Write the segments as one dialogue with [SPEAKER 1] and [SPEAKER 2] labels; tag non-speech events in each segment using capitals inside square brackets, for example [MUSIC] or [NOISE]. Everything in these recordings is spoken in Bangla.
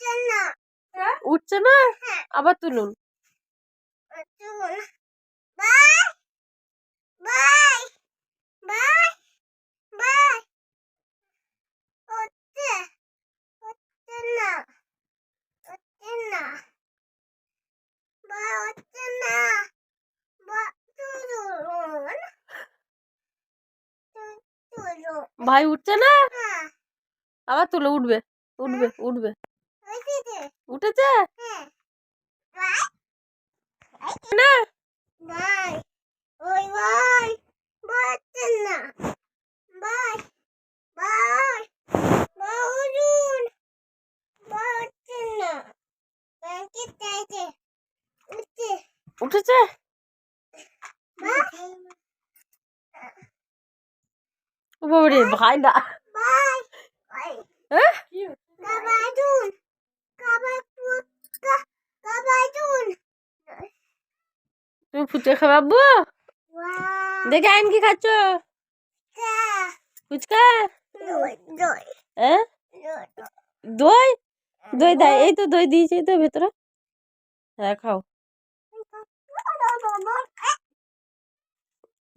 [SPEAKER 1] উঠছে না
[SPEAKER 2] উঠছে না
[SPEAKER 1] হ্যাঁ।
[SPEAKER 2] আবার তুলুন। ভাই উঠছে না?
[SPEAKER 1] হ্যাঁ।
[SPEAKER 2] আবার তুলো উঠবে। উঠবে উঠবে।
[SPEAKER 1] উঠেছে? হ্যাঁ।
[SPEAKER 2] না?
[SPEAKER 1] উঠছে।
[SPEAKER 2] বাবারে ভাই না। হ্যাঁ? তুমি ফুচকা খাওয়াবো দেখে আইন কি খাচ্ছ? ফুচকা? হ্যাঁ?
[SPEAKER 1] দই?
[SPEAKER 2] দই দেয় এই তো দই দিয়েছে তো ভেতরে। হ্যাঁ খাও।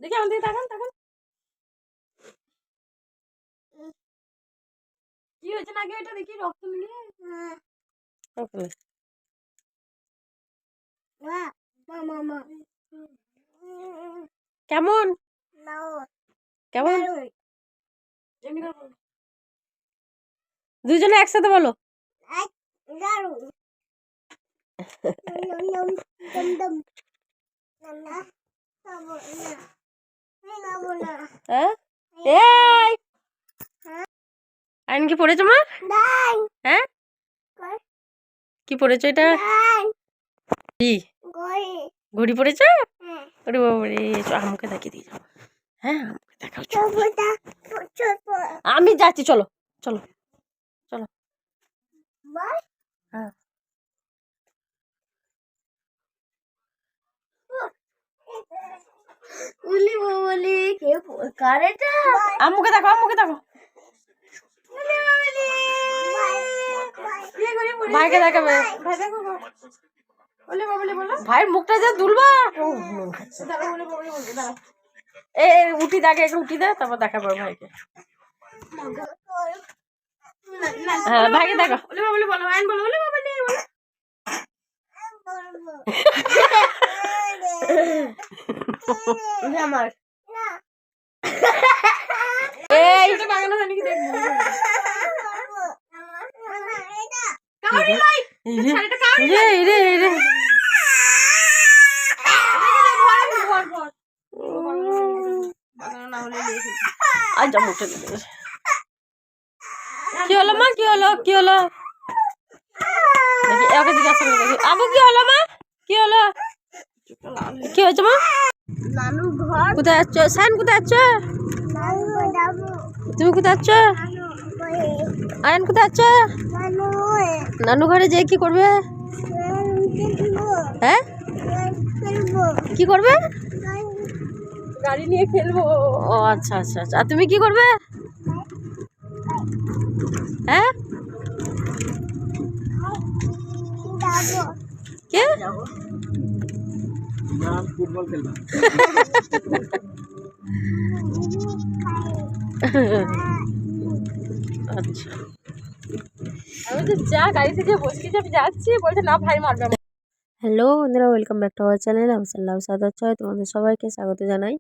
[SPEAKER 2] দেখি আমাদের তাকান তাকান। কি হয়েছে নাকি ওইটা দেখি রক্ত মিলিয়ে?
[SPEAKER 1] Okay.
[SPEAKER 2] কেমন? কেমন? দুজনে একসাথে বলো। আইন কি পড়েছো মা? হ্যাঁ? কি পড়েছো এটা কি. ঘড়ি পড়েছো
[SPEAKER 1] Eh,
[SPEAKER 2] ওরে বাবারে আমাকে দেখিয়ে দিয়ে যাও হ্যাঁ আমাকে দেখাও চলো। আমি যাচ্ছি চলো চলো
[SPEAKER 1] Bye.
[SPEAKER 2] হ্যাঁ
[SPEAKER 1] উলি বলি কে কারেটা
[SPEAKER 2] আম্মুকে দেখো আম্মুকে দেখো
[SPEAKER 1] উলি বলি
[SPEAKER 2] ভাইকে দেখাবে।
[SPEAKER 1] ভাই দেখো উলি বলি বলো
[SPEAKER 2] ভাইয়ের মুখটা যে দুলবা।
[SPEAKER 1] দাঁড়া বলি বলব দাঁড়া।
[SPEAKER 2] এ উঠি দেখে একটু উঠি দে তারপর দেখাবো ভাইকে। হ্যাঁ ভাইকে দেখো।
[SPEAKER 1] উলি বলি বলো আইন বলো উলি বলি বলো আমার
[SPEAKER 2] এই
[SPEAKER 1] এটা বাগানো হয়নি কি দেখব?
[SPEAKER 2] রে রে রে রে আজ মুখে কি হলো মা? কি হলো? কি হলো? দেখি একে জিজ্ঞাসা করে দেখি আবু কি হলো মা? কি হলো? কি হয়েছে মা? কোথায় যাচ্ছ? সাইন কোথায় যাচ্ছ? তুমি কোথায় যাচ্ছ? আয়ন কোথায় যাচ্ছ
[SPEAKER 1] নানু
[SPEAKER 2] ঘরে যেয়ে কি করবে? হ্যাঁ?
[SPEAKER 1] খেলব
[SPEAKER 2] কি করবে?
[SPEAKER 1] গাড়ি নিয়ে খেলব।
[SPEAKER 2] ও আচ্ছা আচ্ছা আচ্ছা। আর তুমি কি করবে? হ্যাঁ? কে? [LAUGHS] আচ্ছা।
[SPEAKER 1] আমি তো যা গাড়ি থেকে বসে আমি যাচ্ছি। বলছে না ভাই মারবে
[SPEAKER 2] হ্যালো বন্ধুরা welcome back to our channel আমি সাল্লাহ সাদাত ছয় তোমাদের সবাইকে স্বাগত জানাই।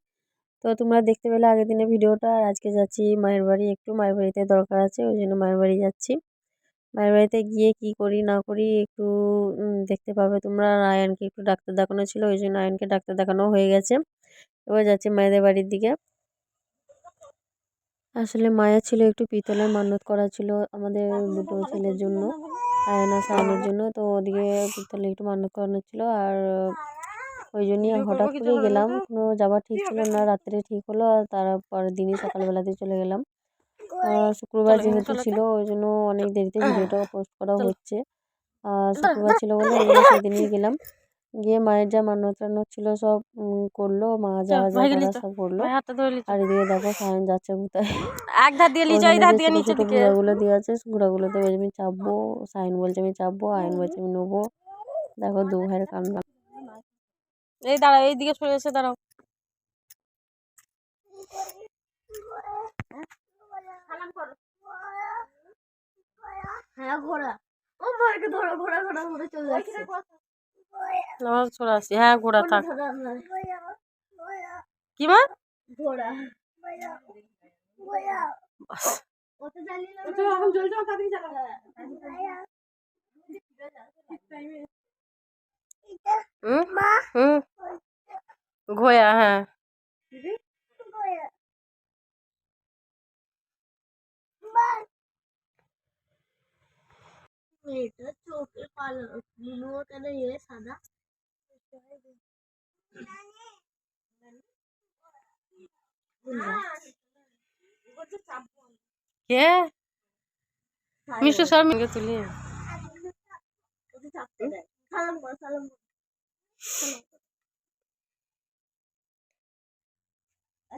[SPEAKER 2] তো তোমরা দেখতে পেলে আগের দিনের ভিডিওটা আর আজকে যাচ্ছি মায়ের বাড়ি। একটু মায়ের বাড়িতে দরকার আছে ওই জন্য মায়ের বাড়ি যাচ্ছি। মায়ের বাড়িতে গিয়ে কি করি না করি একটু দেখতে পাবে তোমরা। আর আয়ানকে একটু ডাক্তার দেখানো ছিল ওই জন্য আয়নকে ডাক্তার দেখানো হয়ে গেছে। এবার যাচ্ছি মায়েদের বাড়ির দিকে। আসলে মায়ের ছিল একটু পিতলের মানত করা ছিল আমাদের দুটো ছেলের জন্য আয়না সায়নের জন্য। তো ওদিকে পিতলে একটু মানত করানো ছিল আর ওই জন্যই হঠাৎ করে গেলাম। কোনো যাওয়া ঠিক ছিল না রাত্রে ঠিক হলো আর তারপর দিনই সকালবেলাতে চলে গেলাম। শুক্রবার যেহেতু ছিল ওই জন্য অনেক দেরিতে ভিডিওটা পোস্ট করা হচ্ছে। আর শুক্রবার ছিল বলে ওই জন্য সেদিনই গেলাম।
[SPEAKER 3] গিয়ে মায়ের যা মান্যত টান্নত ছিল সব করল মা যা যা করার সব করল। আর এদিকে দেখো সায়ন যাচ্ছে কোথায়। [LAUGHS]
[SPEAKER 2] এক ধার দিয়ে লিচো এই ধার দিয়ে নিচে দিকে।
[SPEAKER 3] ঘোড়াগুলো দিয়ে আছে ঘোড়াগুলোতে বলছে আমি চাপবো সাইন বলছে আমি চাপবো আয়ন বলছে আমি নেব। দেখো দু ভাইয়ের কান্না।
[SPEAKER 2] এই দাঁড়াও এই দিকে সরে এসে দাঁড়াও।
[SPEAKER 1] হ্যাঁ ঘোড়া ও মাকে ধরো ঘোড়া ঘোড়া ঘোড়া চলে যাচ্ছে
[SPEAKER 2] আমার ছোড়া আছে হ্যাঁ ঘোড়া থাক। কি মা?
[SPEAKER 1] ঘোড়া।
[SPEAKER 2] ঘোয়া হ্যাঁ।
[SPEAKER 1] মেয়েটা চোখে কালো নীলু কেন ইয়ে সাদা
[SPEAKER 2] কে মিষ্টি সব মিলে তুলি
[SPEAKER 1] সালাম কর সালাম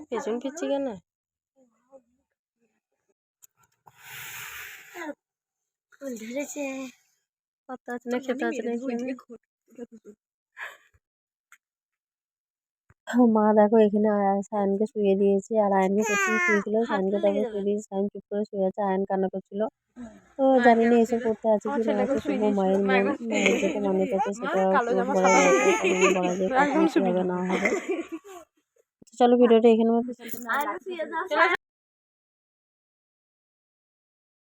[SPEAKER 2] পেছন ফিরছি কেন?
[SPEAKER 1] ফুল ধরেছে
[SPEAKER 2] পাতা আছে না খেতে আছে না
[SPEAKER 3] মা দেখো এখানে সায়নকে শুয়ে দিয়েছে। আর আয়নকে প্রথমে শুয়েছিল সায়নকে তারপর শুয়ে দিয়েছে। সায়ন চুপ করে শুয়ে আছে। আয়ন কান্না করছিল। [LAUGHS] তো জানি না এসে করতে আছে কি না আছে শুভ মায়ের মায়ের যেটা মনে থাকে সেটা বলা যায় হবে না হবে। চলো ভিডিওটা এখানে